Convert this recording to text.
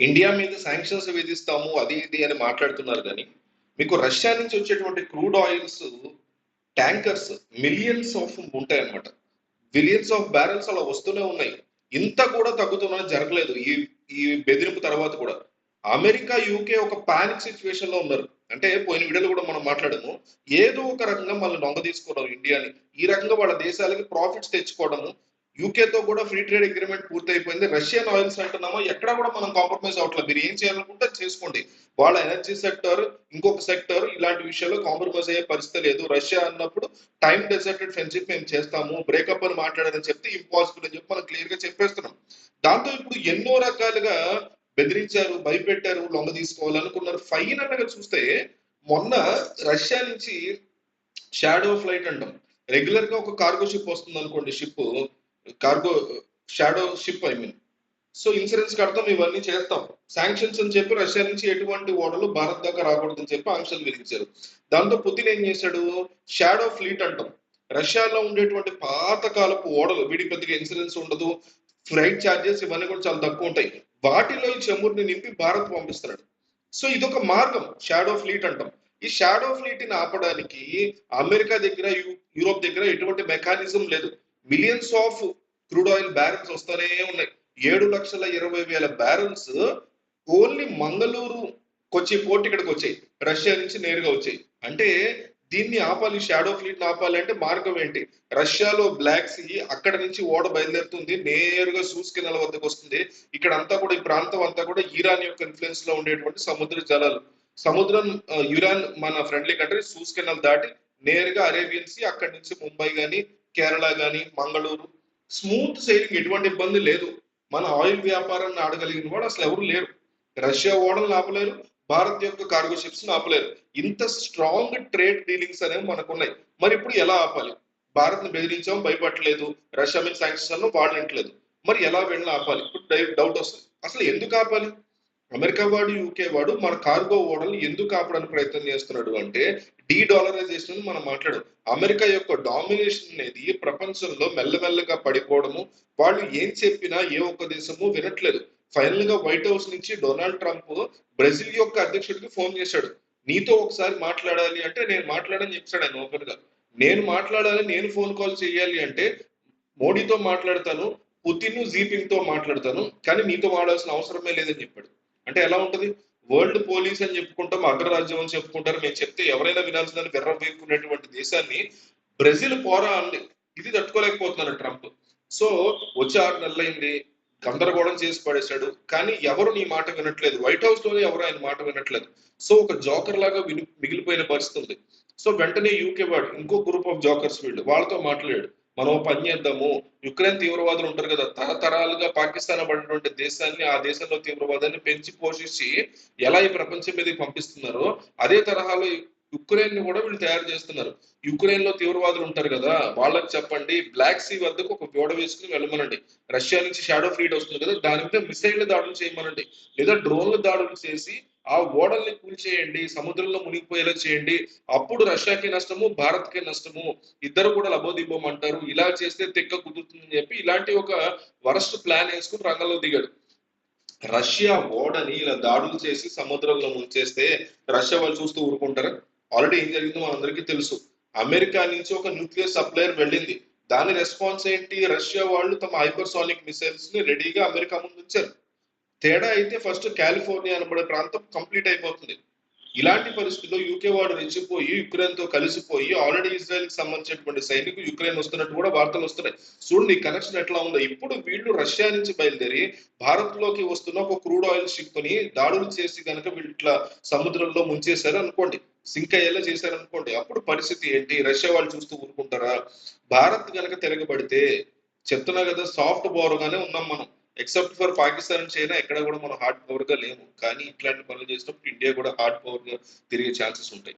India మీద sanctions విధిస్తాము అది ఇది అని మాట్లాడుతున్నారు కానీ మీకు రష్యా నుంచి వచ్చేటువంటి crude oils tankers millions of ఉంటాయన్నమాట. బిలియన్స్ ఆఫ్ బ్యారెల్స్ అలా వస్తూనే ఉన్నాయి. ఇంత కూడా తగ్గుతున్నా జరగలేదు. ఈ ఈ బెదిరింపు తర్వాత కూడా. అమెరికా యూకే ఒక పానిక్ సిచ్యువేషన్లో ఉన్నారు. అంటే పోయిన వీడియోలో కూడా మనం మాట్లాడము. ఏదో ఒక రకంగా మళ్ళీ దొంగ తీసుకోవడం ఇండియాని ఈ రకంగా వాళ్ళ దేశాలకి ప్రాఫిట్స్ తెచ్చుకోవడము యూకేతో కూడా ఫ్రీ ట్రేడ్ అగ్రిమెంట్ పూర్తయిపోయింది. రష్యన్ ఆయిల్స్ అంటున్నామో. ఎక్కడ కూడా మనం కాంప్రమైజ్ అవ్వట్లేదు మీరు ఏం చేయాలనుకుంటే చేసుకోండి. వాళ్ళ ఎనర్జీ సెక్టర్ ఇంకొక సెక్టర్ ఇలాంటి విషయాల్లో కాంప్రమైజ్ అయ్యే పరిస్థితి లేదు. రష్యా అన్నప్పుడు టైం డెసర్టెడ్ ఫ్రెండ్షిప్ మేము చేస్తాము. బ్రేకప్ అని మాట్లాడారని చెప్తే ఇంపాసిబుల్ అని చెప్పి మనం క్లియర్గా చెప్పేస్తున్నాం. దాంతో ఇప్పుడు ఎన్నో రకాలుగా బెదిరించారు భయపెట్టారు లొంగ తీసుకోవాలనుకున్నారు. ఫైనల్గా చూస్తే మొన్న రష్యా నుంచి షాడో ఫ్లైట్ అంటాం. రెగ్యులర్గా ఒక కార్గో షిప్ వస్తుంది అనుకోండి ship cargo shadow ship I mean so insurance కడతాం ఇవన్నీ చేస్తాం. శాంక్షన్స్ అని చెప్పి రష్యా నుంచి ఎటువంటి ఓడలు భారత్ దాకా రాకూడదని చెప్పి ఆంక్షలు విధించారు. దాంతో పుతిన్ ఏం చేశాడు? షాడో ఫ్లీట్ అంటాం. రష్యాలో ఉండేటువంటి పాతకాలపు ఓడలు వీడికి పెద్దగా ఇన్సూరెన్స్ ఉండదు ఫ్లైట్ ఛార్జెస్ ఇవన్నీ కూడా చాలా తక్కువ ఉంటాయి. వాటిలో ఈ చమురుని నింపి భారత్ పంపిస్తున్నాడు. సో ఇదొక మార్గం షాడో ఫ్లీట్ అంటాం. ఈ షాడో ఫ్లీట్ని ఆపడానికి అమెరికా దగ్గర యూరోప్ దగ్గర ఎటువంటి మెకానిజం లేదు. Millions of crude oil barrels వస్తూనే ఉన్నాయి. ఏడు లక్షల ఇరవై వేల barrels only Mangaluru Kochi port ఇక్కడికి వచ్చాయి. రష్యా నుంచి నేరుగా వచ్చాయి. అంటే దీన్ని ఆపాలి షాడో ఫ్లీట్ ఆపాలి అంటే మార్గం ఏంటి? రష్యాలో బ్లాక్ సీ అక్కడ నుంచి ఓడ బయలుదేరుతుంది నేరుగా సూస్ కెనాల్ వద్దకు వస్తుంది. ఇక్కడ అంతా కూడా ఈ ప్రాంతం అంతా కూడా ఇరాన్ యొక్క ఇన్ఫ్లుయెన్స్లో ఉండేటువంటి సముద్ర జలాలు. సముద్రం ఇరాన్ మన ఫ్రెండ్లీ కంట్రీ సూస్ కెనాల్ దాటి నేరుగా అరేబియన్ సీ అక్కడి నుంచి ముంబై గాని కేరళ గాని మంగళూరు స్మూత్ సైలింగ్ ఎటువంటి ఇబ్బంది లేదు. మన ఆయిల్ వ్యాపారాన్ని ఆడగలిగిన వాడు అసలు ఎవరు లేరు. రష్యా ఓడలు ఆపలేరు. భారత్ యొక్క కార్గో షిప్స్ ఆపలేరు. ఇంత స్ట్రాంగ్ ట్రేడ్ డీలింగ్స్ అనేవి మనకు ఉన్నాయి మరి ఇప్పుడు ఎలా ఆపాలి? భారత్ని బెదిరించాం భయపడలేదు రష్యా మీద శాంక్షన్స్ అన్న వాడట్లేదు మరి ఎలా వెళ్ళి ఆపాలి? ఇప్పుడు డౌట్ వస్తుంది. అసలు ఎందుకు ఆపాలి? అమెరికా వాడు యూకే వాడు మన కార్గో ఓడలు ఎందుకు ఆపడానికి ప్రయత్నం చేస్తున్నాడు అంటే డీ డాలరైజేషన్ మనం మాట్లాడు. అమెరికా యొక్క డామినేషన్ అనేది ప్రపంచంలో మెల్లమెల్లగా పడిపోవడము వాళ్ళు ఏం చెప్పినా ఏ ఒక్క దేశము వినట్లేదు. ఫైనల్గా వైట్ హౌస్ నుంచి డొనాల్డ్ ట్రంప్ బ్రెజిల్ యొక్క అధ్యక్షుడికి ఫోన్ చేశాడు. నీతో ఒకసారి మాట్లాడాలి అంటే నేను మాట్లాడని చెప్పాడు ఆయన ఓపెన్గా నేను మాట్లాడాలి నేను ఫోన్ కాల్ చేయాలి అంటే మోడీతో మాట్లాడతాను పుతిన్ జీపింగ్తో మాట్లాడతాను కానీ నీతో మాట్లాడాల్సిన అవసరమే లేదని చెప్పాడు. అంటే ఎలా ఉంటది? వరల్డ్ పోలీస్ అని చెప్పుకుంటాం అగ్రరాజ్యం అని చెప్పుకుంటారు. మేము చెప్తే ఎవరైనా వినాల్సిందని వెర్రవేపుకునేటువంటి దేశాన్ని బ్రెజిల్ పోరా ఇది తట్టుకోలేకపోతున్నారు ట్రంప్. సో వచ్చే ఆరు నెలలైంది గందరగోళం చేసి పడేశాడు. కానీ ఎవరు నీ మాట వినట్లేదు? వైట్ హౌస్లోనే ఎవరు ఆయన మాట వినట్లేదు? సో ఒక జోకర్ లాగా విని- మిగిలిపోయిన పరిస్థితి ఉంది. సో వెంటనే యూకే వాడు ఇంకో గ్రూప్ ఆఫ్ జోకర్స్ వీళ్ళు వాళ్ళతో మాట్లాడాడు. మనం పని చేద్దాము యుక్రెయిన్ తీవ్రవాదులు ఉంటారు కదా తరతరాలుగా పాకిస్తాన్ పడినటువంటి దేశాన్ని ఆ దేశంలో తీవ్రవాదాన్ని పెంచి పోషించి ఎలా ఈ ప్రపంచం మీదకి పంపిస్తున్నారో అదే తరహాలో యుక్రెయిన్ని కూడా వీళ్ళు తయారు చేస్తున్నారు. యుక్రెయిన్లో తీవ్రవాదులు ఉంటారు కదా వాళ్ళకి చెప్పండి బ్లాక్ సీ వద్దకు ఒక గోడ వేసుకుని వెళ్ళమనండి. రష్యా నుంచి షాడో ఫ్లీట్ వస్తుంది కదా దాని మీద మిసైల్ దాడులు చేయమనండి. లేదా డ్రోన్ల దాడులు చేసి ఆ ఓడల్ని కూల్చేయండి సముద్రంలో మునిగిపోయేలా చేయండి. అప్పుడు రష్యాకి నష్టము భారత్కి నష్టము. ఇద్దరు కూడా లబోదిబ్బం అంటారు ఇలా చేస్తే తెక్క కుదురుతుందని చెప్పి ఇలాంటి ఒక వరస్ట్ ప్లాన్ వేసుకుని రంగంలో దిగాడు. రష్యా ఓడని ఇలా దాడులు చేసి సముద్రంలో ముంచేస్తే రష్యా వాళ్ళు చూస్తూ ఊరుకుంటారా? ఆల్రెడీ ఏం జరిగిందో మనందరికీ తెలుసు. అమెరికా నుంచి ఒక న్యూక్లియర్ సప్లయర్ వెళ్ళింది. దాని రెస్పాన్స్ ఏంటి? రష్యా వాళ్ళు తమ హైపర్సానిక్ మిసైల్స్ని రెడీగా అమెరికా ముందు ఉంచారు. తేడా అయితే ఫస్ట్ కాలిఫోర్నియా అనబడే ప్రాంతం కంప్లీట్ అయిపోతుంది. ఇలాంటి పరిస్థితుల్లో యూకే వాడు రెచ్చిపోయి యుక్రెయిన్తో కలిసిపోయి ఆల్రెడీ ఇజ్రాయెల్కి సంబంధించినటువంటి సైనికులు యుక్రెయిన్ వస్తున్నట్టు కూడా వార్తలు వస్తున్నాయి. చూడండి ఈ కనెక్షన్ ఎట్లా ఉందో. ఇప్పుడు వీళ్ళు రష్యా నుంచి బయలుదేరి భారత్లోకి వస్తున్న ఒక క్రూడ్ ఆయిల్ షిప్ని దాడులు చేసి కనుక వీళ్ళు ఇట్లా సముద్రంలో ముంచేశారు అనుకోండి సింక్ అయ్యేలా చేశారనుకోండి అప్పుడు పరిస్థితి ఏంటి? రష్యా వాళ్ళు చూస్తూ ఊరుకుంటారా? భారత్ గనక తిరగబడితే చెప్తున్నా కదా సాఫ్ట్ బోర్ గానే ఉన్నాం మనం. Except for Pakistan and China ఎక్కడ కూడా మనం హార్డ్ పవర్గా లేము కానీ ఇట్లాంటి పనులు చేసినప్పుడు ఇండియా కూడా హార్డ్ పవర్గా తిరిగే ఛాన్సెస్ ఉంటాయి.